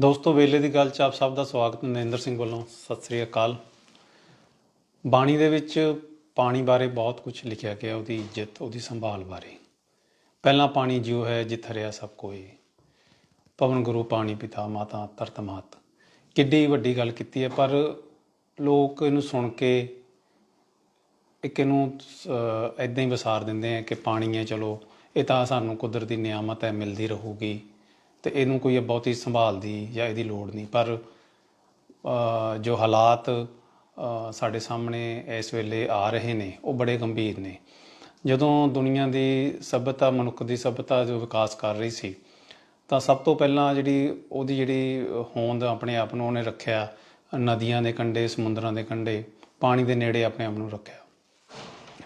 ਦੋਸਤੋ, ਵੇਲੇ ਦੀ ਗੱਲ ਚ ਆਪ ਸਭ ਦਾ ਸਵਾਗਤ ਨਰਿੰਦਰ ਸਿੰਘ ਵੱਲੋਂ। ਸਤਿ ਸ੍ਰੀ ਅਕਾਲ। ਬਾਣੀ ਦੇ ਵਿੱਚ ਪਾਣੀ ਬਾਰੇ ਬਹੁਤ ਕੁਝ ਲਿਖਿਆ ਗਿਆ, ਉਹਦੀ ਇੱਜ਼ਤ ਉਹਦੀ ਸੰਭਾਲ ਬਾਰੇ। ਪਹਿਲਾ ਪਾਣੀ ਜਿਉ ਹੈ, ਜਿਤ ਹਰਿਆ ਸਭ ਕੋਏ। ਪਵਨ ਗੁਰੂ, ਪਾਣੀ ਪਿਤਾ, ਮਾਤਾ ਤਰਤ ਮਾਤ। ਕਿੱਡੀ ਵੱਡੀ ਗੱਲ ਕੀਤੀ ਹੈ, ਪਰ ਲੋਕ ਇਹਨੂੰ ਸੁਣ ਕੇ ਇੱਕ ਇਹਨੂੰ ਐਦਾਂ ਹੀ ਵਿਸਾਰ ਦਿੰਦੇ ਆ ਕਿ ਪਾਣੀ ਹੈ, ਚਲੋ, ਇਹ ਤਾਂ ਸਾਨੂੰ ਕੁਦਰਤੀ ਨਿਆਮਤ ਹੈ, ਮਿਲਦੀ ਰਹੂਗੀ। ਤੇ ਇਹਨੂੰ ਕੋਈ ਬਹੁਤੀ ਸੰਭਾਲ ਦੀ ਜਾਂ ਇਹਦੀ ਲੋੜ ਨਹੀਂ। ਪਰ ਜੋ ਹਾਲਾਤ ਸਾਡੇ ਸਾਹਮਣੇ ਇਸ ਵੇਲੇ ਆ ਰਹੇ ਨੇ, ਉਹ ਬੜੇ ਗੰਭੀਰ ਨੇ। ਜਦੋਂ ਦੁਨੀਆ ਦੀ ਸਭਿਅਤਾ, ਮਨੁੱਖ ਦੀ ਸਭਿਅਤਾ ਜੋ ਵਿਕਾਸ ਕਰ ਰਹੀ ਸੀ, ਤਾਂ ਸਭ ਤੋਂ ਪਹਿਲਾਂ ਜਿਹੜੀ ਉਹਦੀ ਜਿਹੜੀ ਹੋਂਦ ਆਪਣੇ ਆਪ ਨੂੰ ਉਹਨੇ ਰੱਖਿਆ, ਨਦੀਆਂ ਦੇ ਕੰਢੇ, ਸਮੁੰਦਰਾਂ ਦੇ ਕੰਢੇ, ਪਾਣੀ ਦੇ ਨੇੜੇ ਆਪਣੇ ਆਪ ਨੂੰ ਰੱਖਿਆ।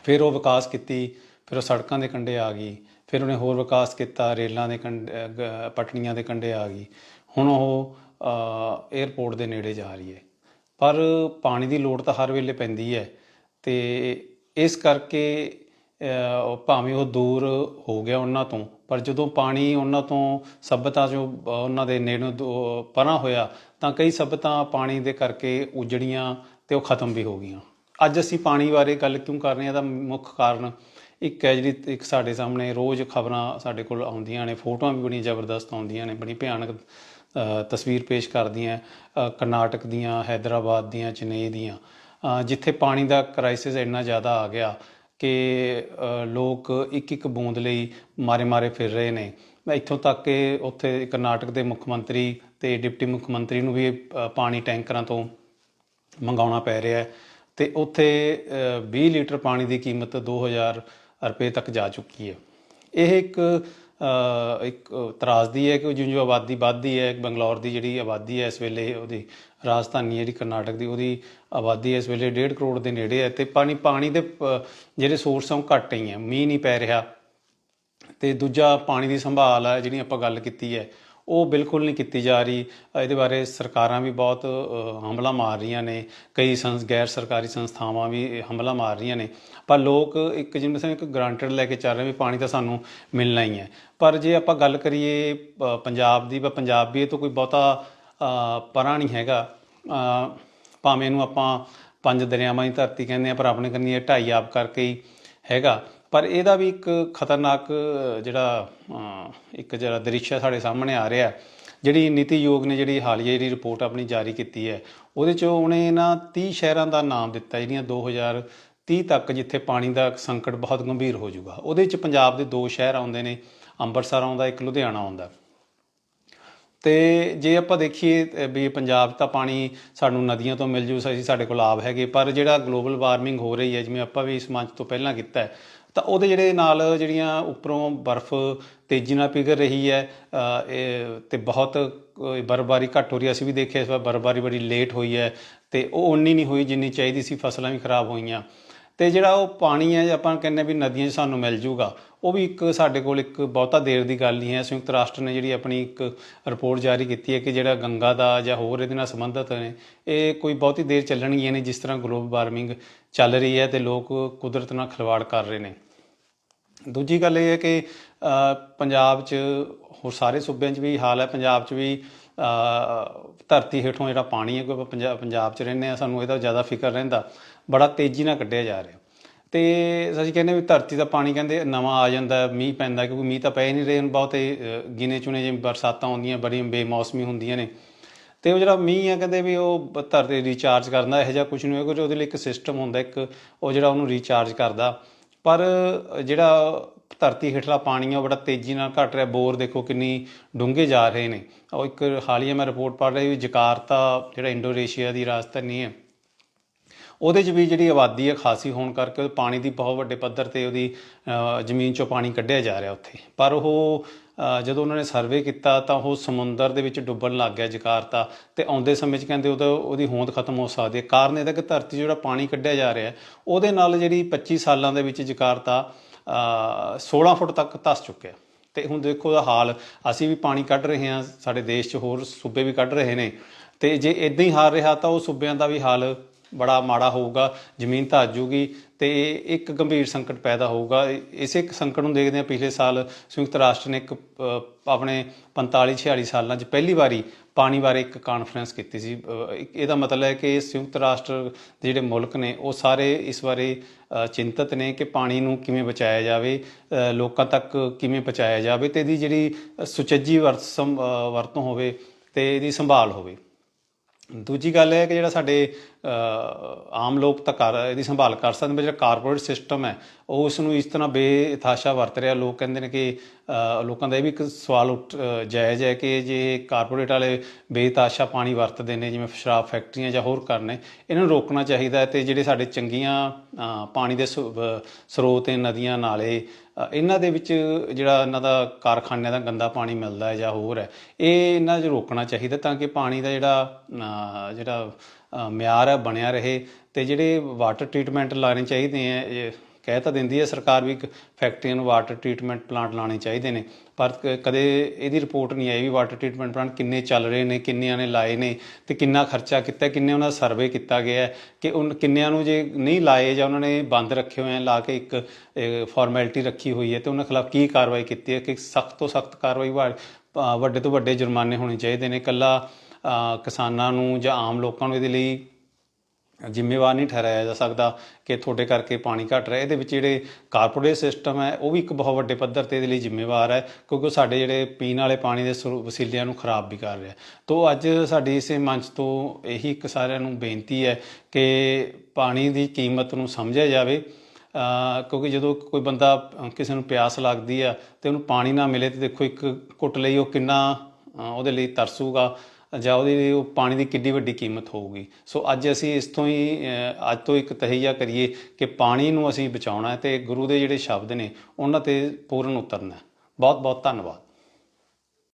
ਫਿਰ ਉਹ ਵਿਕਾਸ ਕੀਤੀ, ਫਿਰ ਉਹ ਸੜਕਾਂ ਦੇ ਕੰਢੇ ਆ ਗਈ ਫਿਰ ਉਹਨੇ ਹੋਰ ਵਿਕਾਸ ਕੀਤਾ, ਰੇਲਾਂ ਦੇ ਕੰਢੇ ਗ- ਪਟੜੀਆਂ ਦੇ ਕੰਢੇ ਆ ਗਈ। ਹੁਣ ਉਹ 에ਅਰਪੋਰਟ ਦੇ ਨੇੜੇ ਜਾ ਰਹੀ ਹੈ। ਪਰ ਪਾਣੀ ਦੀ ਲੋੜ ਤਾਂ ਹਰ ਵੇਲੇ ਪੈਂਦੀ ਹੈ ਤੇ ਇਸ ਕਰਕੇ ਭਾਵੇਂ ਉਹ ਦੂਰ ਹੋ ਗਿਆ ਉਹਨਾਂ ਤੋਂ, ਪਰ ਜਦੋਂ ਪਾਣੀ ਉਹਨਾਂ ਤੋਂ ਸਭਿਅਤਾ ਜੋ ਉਹਨਾਂ ਦੇ ਨੇੜੋਂ ਦੂ- ਪਰਾਂ ਹੋਇਆ, ਤਾਂ ਕਈ ਸਭਿਅਤਾ ਪਾਣੀ ਦੇ ਕਰਕੇ ਉਜੜੀਆਂ ਤੇ ਉਹ ਖਤਮ ਵੀ ਹੋ ਗਈਆਂ। ਅੱਜ ਅਸੀਂ ਪਾਣੀ ਬਾਰੇ ਗੱਲ ਕਿਉਂ ਕਰ ਰਹੇ ਹਾਂ? ਦਾ ਮੁੱਖ ਕਾਰਨ ਇੱਕ ਹੈ ਜਿਹੜੀ ਇੱਕ ਸਾਡੇ ਸਾਹਮਣੇ ਰੋਜ਼ ਖਬਰਾਂ ਸਾਡੇ ਕੋਲ ਆਉਂਦੀਆਂ ਨੇ ਫੋਟੋਆਂ ਵੀ ਬੜੀਆਂ ਜ਼ਬਰਦਸਤ ਆਉਂਦੀਆਂ ਨੇ ਬੜੀ ਭਿਆਨਕ ਤਸਵੀਰ ਪੇਸ਼ ਕਰਦੀਆਂ ਕਰਨਾਟਕ ਦੀਆਂ ਹੈਦਰਾਬਾਦ ਦੀਆਂ ਚੇਨਈ ਦੀਆਂ। ਜਿੱਥੇ ਪਾਣੀ ਦਾ ਕ੍ਰਾਈਸਿਸ ਇੰਨਾ ਜ਼ਿਆਦਾ ਆ ਗਿਆ ਕਿ ਲੋਕ ਇੱਕ ਇੱਕ ਬੂੰਦ ਲਈ ਮਾਰੇ-ਮਾਰੇ ਫਿਰ ਰਹੇ ਨੇ। ਇੱਥੋਂ ਤੱਕ ਕਿ ਉੱਥੇ ਕਰਨਾਟਕ ਦੇ ਮੁੱਖ ਮੰਤਰੀ ਤੇ ਡਿਪਟੀ ਮੁੱਖ ਮੰਤਰੀ ਨੂੰ ਵੀ ਪਾਣੀ ਟੈਂਕਰਾਂ ਤੋਂ ਮੰਗਾਉਣਾ ਪੈ ਰਿਹਾ ਹੈ। ਤੇ ਉੱਥੇ ਅ, 20 ਲੀਟਰ ਪਾਣੀ ਦੀ ਕੀਮਤ 2000 ਰੁਪਏ ਤੱਕ ਜਾ ਚੁੱਕੀ ਹੈ। ਇਹ ਇੱਕ ਇੱਕ ਤਰਾਸਦੀ ਹੈ ਕਿ ਜਿਉਂ ਜਿਉਂ ਆਬਾਦੀ ਵੱਧਦੀ ਹੈ, ਬੰਗਲੌਰ ਦੀ ਜਿਹੜੀ ਆਬਾਦੀ ਹੈ ਇਸ ਵੇਲੇ ਉਹਦੀ, ਰਾਜਧਾਨੀ ਜਿਹੜੀ ਕਰਨਾਟਕ ਦੀ, ਉਹਦੀ ਆਬਾਦੀ ਇਸ ਵੇਲੇ 1.5 ਕਰੋੜ ਦੇ ਨੇੜੇ ਹੈ ਤੇ ਪਾਣੀ ਪਾਣੀ ਦੇ ਜਿਹੜੇ ਸੋਰਸ ਆ ਉਹ ਘੱਟ ਹੀ ਹੈ, ਮੀਂਹ ਨਹੀਂ ਪੈ ਰਿਹਾ। ਤੇ ਦੂਜਾ ਪਾਣੀ ਦੀ ਸੰਭਾਲ ਹੈ ਜਿਹੜੀ ਆਪਾਂ ਗੱਲ ਕੀਤੀ ਹੈ ਉਹ ਬਿਲਕੁਲ ਨਹੀਂ ਕੀਤੀ ਜਾ ਰਹੀ। ਇਹਦੇ ਬਾਰੇ ਸਰਕਾਰਾਂ ਵੀ ਬਹੁਤ ਹਮਲਾ ਮਾਰ ਰਹੀਆਂ ਨੇ। ਕਈ ਸੰਸ, ਗੈਰ ਸਰਕਾਰੀ ਸੰਸਥਾਵਾਂ ਵੀ ਹਮਲਾ ਮਾਰ ਰਹੀਆਂ ਨੇ। ਪਰ ਲੋਕ ਇੱਕ ਜਿਵੇਂ ਸਾਨੂੰ ਇੱਕ ਗਰੰਟਡ ਲੈ ਕੇ ਚੱਲ ਰਹੇ ਵੀ ਪਾਣੀ ਤਾਂ ਸਾਨੂੰ ਮਿਲਣਾ ਹੀ ਹੈ। ਪਰ ਜੇ ਆਪਾਂ ਗੱਲ ਕਰੀਏ ਪੰਜਾਬ ਦੀ বা ਪੰਜਾਬ ਵੀ ਇਹ ਤੋਂ ਕੋਈ ਬਹੁਤਾ ਪਰਾਂ ਨਹੀਂ ਹੈਗਾ। ਭਾਵੇਂ ਇਹਨੂੰ ਆਪਾਂ ਪੰਜ ਦਰਿਆਵਾਂ ਦੀ ਧਰਤੀ ਕਹਿੰਦੇ ਆ ਪਰ ਆਪਣੇ ਕੰਨੀ ਇਹ ਢਾਈ ਆਪ ਕਰਕੇ ਹੀ ਹੈਗਾ। ਪਰ ਇਹਦਾ ਵੀ ਇੱਕ ਖਤਰਨਾਕ ਜਿਹੜਾ ਇੱਕ ਜਿਹੜਾ ਦ੍ਰਿਸ਼ ਹੈ ਸਾਡੇ ਸਾਹਮਣੇ ਆ ਰਿਹਾ ਜਿਹੜੀ ਨੀਤੀ ਯੋਗ ਨੇ ਜਿਹੜੀ ਹਾਲੀਆ ਜਿਹੜੀ ਰਿਪੋਰਟ ਆਪਣੀ ਜਾਰੀ ਕੀਤੀ ਹੈ, ਉਹਦੇ ਚ ਉਹਨੇ ਇਹਨਾਂ 30 ਸ਼ਹਿਰਾਂ ਦਾ ਨਾਮ ਦਿੱਤਾ, ਜਿਹੜੀਆਂ 2030 ਤੱਕ ਜਿੱਥੇ ਪਾਣੀ ਦਾ ਸੰਕਟ ਬਹੁਤ ਗੰਭੀਰ ਹੋ ਜਾਊਗਾ। ਉਹਦੇ ਚ ਪੰਜਾਬ ਦੇ ਦੋ ਸ਼ਹਿਰ ਆਉਂਦੇ ਨੇ, ਅੰਮ੍ਰਿਤਸਰ ਆਉਂਦਾ, ਇੱਕ ਲੁਧਿਆਣਾ ਆਉਂਦਾ। ਤੇ ਜੇ ਆਪਾਂ ਦੇਖੀਏ ਵੀ ਪੰਜਾਬ 'ਚ ਤਾਂ ਪਾਣੀ ਸਾਨੂੰ ਨਦੀਆਂ ਤੋਂ ਮਿਲ ਜੂ, ਅਸੀਂ ਸਾਡੇ ਕੋਲ ਆਬ ਹੈਗੇ, ਪਰ ਜਿਹੜਾ ਗਲੋਬਲ ਵਾਰਮਿੰਗ ਹੋ ਰਹੀ ਹੈ, ਜਿਵੇਂ ਆਪਾਂ ਵੀ ਇਸ ਮੰਚ ਤੋਂ ਪਹਿਲਾਂ ਕੀਤਾ ਹੈ ਤਾਂ ਉਹਦੇ ਜਿਹੜੇ ਨਾਲ ਜਿਹੜੀਆਂ ਉੱਪਰੋਂ ਬਰਫ਼ ਤੇਜ਼ੀ ਨਾਲ ਪਿਘਲ ਰਹੀ ਹੈ ਇਹ ਤੇ ਬਹੁਤ ਬਰਫ਼ਬਾਰੀ ਘੱਟ ਹੋ ਰਹੀ ਹੈ। ਅਸੀਂ ਵੀ ਦੇਖਿਆ ਇਸ ਵਾਰ ਬਰਫ਼ਬਾਰੀ ਬੜੀ ਲੇਟ ਹੋਈ ਹੈ ਤੇ ਉਹ ਉਨੀ ਨਹੀਂ ਹੋਈ ਜਿੰਨੀ ਚਾਹੀਦੀ ਸੀ, ਫਸਲਾਂ ਵੀ ਖਰਾਬ ਹੋਈਆਂ। ਤੇ ਜਿਹੜਾ ਉਹ ਪਾਣੀ ਹੈ ਆਪਾਂ ਕਹਿੰਦੇ ਵੀ ਨਦੀਆਂ 'ਚ ਸਾਨੂੰ ਮਿਲ ਜੂਗਾ, ਉਹ ਵੀ ਇੱਕ ਸਾਡੇ ਕੋਲ ਇੱਕ ਬਹੁਤਾ ਦੇਰ ਦੀ ਗੱਲ ਨਹੀਂ ਹੈ। ਸੰਯੁਕਤ ਰਾਸ਼ਟਰ ਨੇ ਜਿਹੜੀ ਆਪਣੀ ਇੱਕ ਰਿਪੋਰਟ ਜਾਰੀ ਕੀਤੀ ਹੈ ਕਿ ਜਿਹੜਾ ਗੰਗਾ ਦਾ ਜਾਂ ਹੋਰ ਇਹਦੇ ਨਾਲ ਸੰਬੰਧਿਤ ਨੇ, ਇਹ ਕੋਈ ਬਹੁਤੀ ਦੇਰ ਚੱਲਣਗੀਆਂ ਨੇ ਜਿਸ ਤਰ੍ਹਾਂ ਗਲੋਬਲ ਵਾਰਮਿੰਗ ਚੱਲ ਰਹੀ ਹੈ ਤੇ ਲੋਕ ਕੁਦਰਤ ਨਾਲ ਖਿਲਵਾੜ ਕਰ ਰਹੇ ਨੇ। ਦੂਜੀ ਗੱਲ ਇਹ ਹੈ ਕਿ ਪੰਜਾਬ 'ਚ ਹੋਰ ਸਾਰੇ ਸੂਬਿਆਂ 'ਚ ਵੀ ਹਾਲ ਹੈ। ਪੰਜਾਬ 'ਚ ਵੀ ਧਰਤੀ ਹੇਠੋਂ ਜਿਹੜਾ ਪਾਣੀ ਹੈ ਕੋਈ ਆਪਾਂ ਪੰਜਾਬ ਪੰਜਾਬ 'ਚ ਰਹਿੰਦੇ ਆ ਸਾਨੂੰ ਇਹਦਾ ਜ਼ਿਆਦਾ ਫਿਕਰ ਰਹਿੰਦਾ। ਬੜਾ ਤੇਜ਼ੀ ਨਾਲ ਕੱਢਿਆ ਜਾ ਰਿਹਾ। ਤੇ ਅਸੀਂ ਕਹਿੰਦੇ ਵੀ ਧਰਤੀ ਦਾ ਪਾਣੀ ਕਹਿੰਦੇ ਨਵਾਂ ਆ ਜਾਂਦਾ ਮੀਂਹ ਪੈਂਦਾ ਕਿਉਂਕਿ ਮੀਂਹ ਤਾਂ ਪੈ ਹੀ ਨਹੀਂ ਰਹੇ ਹੁਣ ਬਹੁਤੇ ਅ, ਗਿਣੇ ਚੁਣੇ ਜਿਵੇਂ ਬਰਸਾਤਾਂ ਆਉਂਦੀਆਂ ਬੜੀਆਂ ਬੇਮੌਸਮੀ ਹੁੰਦੀਆਂ ਨੇ। ਤੇ ਉਹ ਜਿਹੜਾ ਮੀਂਹ ਆ ਕਹਿੰਦੇ ਵੀ ਉਹ ਧਰਤੀ ਰੀਚਾਰਜ ਕਰਦਾ ਇਹੋ ਜਿਹਾ ਕੁਝ ਨਹੀਂ ਹੋਏਗਾ ਉਹਦੇ ਲਈ ਇੱਕ ਸਿਸਟਮ ਹੁੰਦਾ ਇੱਕ ਉਹ ਜਿਹੜਾ ਉਹਨੂੰ ਰੀਚਾਰਜ ਕਰਦਾ। ਪਰ ਜਿਹੜਾ ਧਰਤੀ ਹੇਠਲਾ ਪਾਣੀ ਆ, ਉਹ ਬੜਾ ਤੇਜ਼ੀ ਨਾਲ ਘਟ ਰਿਹਾ। ਬੋਰ ਦੇਖੋ ਕਿੰਨੀ ਡੂੰਘੇ ਜਾ ਰਹੇ ਨੇ। ਉਹ ਇੱਕ ਹਾਲੀਆ ਮੈਂ ਰਿਪੋਰਟ ਪੜ੍ਹ ਰਹੀ ਵੀ ਜਕਾਰਤਾ ਜਿਹੜਾ ਇੰਡੋਨੇਸ਼ੀਆ ਦੀ ਰਾਜਧਾਨੀ ਹੈ, ਉਹਦੇ 'ਚ ਵੀ ਜਿਹੜੀ ਆਬਾਦੀ ਹੈ ਖਾਸੀ ਹੋਣ ਕਰਕੇ ਉਹ ਪਾਣੀ ਦੀ ਬਹੁਤ ਵੱਡੇ ਪੱਧਰ ਤੇ ਉਹਦੀ ਜ਼ਮੀਨ 'ਚੋਂ ਪਾਣੀ ਕੱਢਿਆ ਜਾ ਰਿਹਾ ਉੱਥੇ। ਪਰ ਉਹ ਜਦੋਂ ਉਹਨਾਂ ਨੇ ਸਰਵੇ ਕੀਤਾ ਤਾਂ ਉਹ ਸਮੁੰਦਰ ਦੇ ਵਿੱਚ ਡੁੱਬਣ ਲੱਗ ਗਿਆ ਜਕਾਰਤਾ ਤੇ ਆਉਂਦੇ ਸਮੇਂ 'ਚ ਕਹਿੰਦੇ ਉਹਦਾ ਉਹਦੀ ਹੋਂਦ ਖਤਮ ਹੋ ਸਕਦੀ ਹੈ। ਕਾਰਨ ਇਹਦਾ ਕਿ ਧਰਤੀ 'ਚ ਜਿਹੜਾ ਪਾਣੀ ਕੱਢਿਆ ਜਾ ਰਿਹਾ ਉਹਦੇ ਨਾਲ ਜਿਹੜੀ 25 ਸਾਲਾਂ ਦੇ ਵਿੱਚ ਜਕਾਰਤਾ ਅ, 16 ਫੁੱਟ ਤੱਕ ਧੱਸ ਚੁੱਕਿਆ ਤੇ ਹੁਣ ਦੇਖੋ ਉਹਦਾ ਹਾਲ ਅਸੀਂ ਵੀ ਪਾਣੀ ਕੱਢ ਰਹੇ ਹਾਂ ਸਾਡੇ ਦੇਸ਼ 'ਚ ਹੋਰ ਸੂਬੇ ਵੀ ਕੱਢ ਰਹੇ ਨੇ। ਤੇ ਜੇ ਇਦਾਂ ਹੀ ਹਾਲ ਰਿਹਾ ਤਾਂ ਉਹ ਸੂਬਿਆਂ ਦਾ ਵੀ ਹਾਲ ਬੜਾ ਮਾੜਾ ਹੋਊਗਾ, ਜ਼ਮੀਨ ਧੱਜ ਜੂਗੀ ਤੇ ਇੱਕ ਗੰਭੀਰ ਸੰਕਟ ਪੈਦਾ ਹੋਊਗਾ। ਇਸੇ ਸੰਕਟ ਨੂੰ ਦੇਖਦੇ ਹਾਂ ਪਿਛਲੇ ਸਾਲ ਸੰਯੁਕਤ ਰਾਸ਼ਟਰ ਨੇ ਇੱਕ ਆਪਣੇ 45 46 ਸਾਲਾਂ 'ਚ ਪਹਿਲੀ ਵਾਰੀ ਪਾਣੀ ਬਾਰੇ ਇੱਕ ਕਾਨਫਰੰਸ ਕੀਤੀ ਸੀ। ਇਹਦਾ ਮਤਲਬ ਹੈ ਕਿ ਸੰਯੁਕਤ ਰਾਸ਼ਟਰ ਦੇ ਜਿਹੜੇ ਮੁਲਕ ਨੇ, ਉਹ ਸਾਰੇ ਇਸ ਬਾਰੇ ਚਿੰਤਤ ਨੇ ਕਿ ਪਾਣੀ ਨੂੰ ਕਿਵੇਂ ਬਚਾਇਆ ਜਾਵੇ ਲੋਕਾਂ ਤੱਕ ਕਿਵੇਂ ਪਹੁੰਚਾਇਆ ਜਾਵੇ ਤੇ ਇਹਦੀ ਜਿਹੜੀ ਸੁਚੱਜੀ ਵਰਤ ਸੰ- ਵਰਤੋਂ ਹੋਵੇ ਤੇ ਇਹਦੀ ਸੰਭਾਲ ਹੋਵੇ। ਦੂਜੀ ਗੱਲ ਹੈ ਕਿ ਜਿਹੜਾ ਸਾਡੇ ਆਮ ਲੋਕ ਤਾਂ ਕਰ, ਇਹਦੀ ਸੰਭਾਲ ਕਰ ਸਕਦੇ ਪਰ ਜਿਹੜਾ ਕਾਰਪੋਰੇਟ ਸਿਸਟਮ ਹੈ, ਉਹ ਉਸ ਨੂੰ ਇਸ ਤਰ੍ਹਾਂ ਬੇਇਥਾਸ਼ਾ ਵਰਤ ਰਿਹਾ। ਲੋਕ ਕਹਿੰਦੇ ਨੇ ਕਿ ਲੋਕਾਂ ਦਾ ਇਹ ਵੀ ਇੱਕ ਸਵਾਲ ਉੱਠ ਜਾਇਜ਼ ਹੈ ਕਿ ਜੇ ਕਾਰਪੋਰੇਟ ਵਾਲੇ ਬੇਇਥਾਸ਼ਾ ਪਾਣੀ ਵਰਤਦੇ ਨੇ, ਜਿਵੇਂ ਸ਼ਰਾਬ ਫੈਕਟਰੀਆਂ ਜਾਂ ਹੋਰ ਕਰਨੇ ਇਹਨਾਂ ਨੂੰ ਰੋਕਣਾ ਚਾਹੀਦਾ ਹੈ ਤੇ ਜਿਹੜੇ ਸਾਡੇ ਚੰਗੀਆਂ ਪਾਣੀ ਦੇ ਸ- ਸਰੋਤ ਨੇ, ਨਦੀਆਂ, ਨਾਲੇ ਇਹਨਾਂ ਦੇ ਵਿੱਚ ਜਿਹੜਾ ਇਹਨਾਂ ਦਾ ਕਾਰਖਾਨਿਆਂ ਦਾ ਗੰਦਾ ਪਾਣੀ ਮਿਲਦਾ ਹੈ ਜਾਂ ਹੋਰ ਹੈ, ਇਹ ਇਹਨਾਂ 'ਚ ਰੋਕਣਾ ਚਾਹੀਦਾ ਤਾਂ ਕਿ ਪਾਣੀ ਦਾ ਜਿਹੜਾ ਜਿਹੜਾ ਮਿਆਰ ਹੈ ਬਣਿਆ ਰਹੇ ਤੇ ਜਿਹੜੇ ਵਾਟਰ ਟ੍ਰੀਟਮੈਂਟ ਲਾਣੇ ਚਾਹੀਦੇ ਆ ਇਹ ਕਹਿ ਤਾਂ ਦਿੰਦੀ ਹੈ ਸਰਕਾਰ ਵੀ ਫੈਕਟਰੀਆਂ ਨੂੰ ਵਾਟਰ ਟ੍ਰੀਟਮੈਂਟ ਪਲਾਂਟ ਲਾਣੇ ਚਾਹੀਦੇ ਨੇ, ਪਰ ਕ- ਕਦੇ ਇਹਦੀ ਰਿਪੋਰਟ ਨਹੀਂ ਆਈ ਵੀ ਵਾਟਰ ਟ੍ਰੀਟਮੈਂਟ ਪਲਾਂਟ ਕਿੰਨੇ ਚੱਲ ਰਹੇ ਨੇ, ਕਿੰਨਿਆਂ ਨੇ ਲਾਏ ਨੇ ਤੇ ਕਿੰਨਾ ਖਰਚਾ ਕੀਤਾ, ਕਿੰਨੇ ਉਹਨਾਂ ਦਾ ਸਰਵੇ ਕੀਤਾ ਗਿਆ ਕਿ ਉਹ ਕਿੰਨਿਆਂ ਨੂੰ ਜੇ ਨਹੀਂ ਲਾਏ ਜਾਂ ਉਹਨਾਂ ਨੇ ਬੰਦ ਰੱਖੇ ਹੋਏ ਆ ਲਾ ਕੇ ਇੱਕ ਫਾਰਮੈਲਿਟੀ ਰੱਖੀ ਹੋਈ ਹੈ ਤੇ ਉਹਨਾਂ ਖਿਲਾਫ ਕੀ ਕਾਰਵਾਈ ਕੀਤੀ ਹੈ ਕਿ ਸਖਤ ਤੋਂ ਸਖਤ ਕਾਰਵਾਈ ਵਾ- ਵੱਡੇ ਤੋਂ ਵੱਡੇ ਜੁਰਮਾਨੇ ਹੋਣੇ ਚਾਹੀਦੇ ਨੇ, ਇਕੱਲਾ ਕਿਸਾਨਾਂ ਨੂੰ ਜਾਂ ਆਮ ਲੋਕਾਂ ਨੂੰ ਇਹਦੇ ਲਈ ਜ਼ਿੰਮੇਵਾਰ ਨਹੀਂ ਠਹਿਰਾਇਆ ਜਾ ਸਕਦਾ ਕਿ ਤੁਹਾਡੇ ਕਰਕੇ ਪਾਣੀ ਘਟ ਰਿਹਾ। ਇਹਦੇ ਵਿੱਚ ਜਿਹੜੇ ਕਾਰਪੋਰੇਟ ਸਿਸਟਮ ਹੈ, ਉਹ ਵੀ ਇੱਕ ਬਹੁਤ ਵੱਡੇ ਪੱਧਰ ਤੇ ਇਹਦੇ ਲਈ ਜ਼ਿੰਮੇਵਾਰ ਹੈ, ਕਿਉਂਕਿ ਉਹ ਸਾਡੇ ਜਿਹੜੇ ਪੀਣ ਵਾਲੇ ਪਾਣੀ ਦੇ ਸਰੋ- ਵਸੀਲਿਆਂ ਨੂੰ ਖਰਾਬ ਵੀ ਕਰ ਰਿਹਾ। ਤੋਂ ਅੱਜ ਸਾਡੀ ਇਸੇ ਮੰਚ ਤੋਂ ਇਹੀ ਇੱਕ ਸਾਰਿਆਂ ਨੂੰ ਬੇਨਤੀ ਹੈ ਕਿ ਪਾਣੀ ਦੀ ਕੀਮਤ ਨੂੰ ਸਮਝਿਆ ਜਾਵੇ ਕਿਉਂਕਿ ਜਦੋਂ ਕੋਈ ਬੰਦਾ ਕਿਸੇ ਨੂੰ ਪਿਆਸ ਲੱਗਦੀ ਆ ਤੇ ਉਹਨੂੰ ਪਾਣੀ ਨਾ ਮਿਲੇ ਤੇ ਦੇਖੋ ਇੱਕ ਘੁੱਟ ਲਈ ਉਹ ਕਿੰਨਾ ਉਹਦੇ ਲਈ ਤਰਸੂਗਾ। ਜਾਂ ਉਹਦੀ ਉਹ ਪਾਣੀ ਦੀ ਕਿੰਨੀ ਵੱਡੀ ਕੀਮਤ ਹੋਊਗੀ। ਸੋ ਅੱਜ ਅਸੀਂ ਇਸ ਤੋਂ ਹੀ ਅੱਜ ਤੋਂ ਇੱਕ ਤਹਈਆ ਕਰੀਏ ਕਿ ਪਾਣੀ ਨੂੰ ਅਸੀਂ ਬਚਾਉਣਾ ਹੈ ਤੇ ਗੁਰੂ ਦੇ ਜਿਹੜੇ ਸ਼ਬਦ ਨੇ, ਉਹਨਾਂ ਤੇ ਪੂਰਨ ਉਤਰਨਾ ਬਹੁਤ ਬਹੁਤ ਧੰਨਵਾਦ।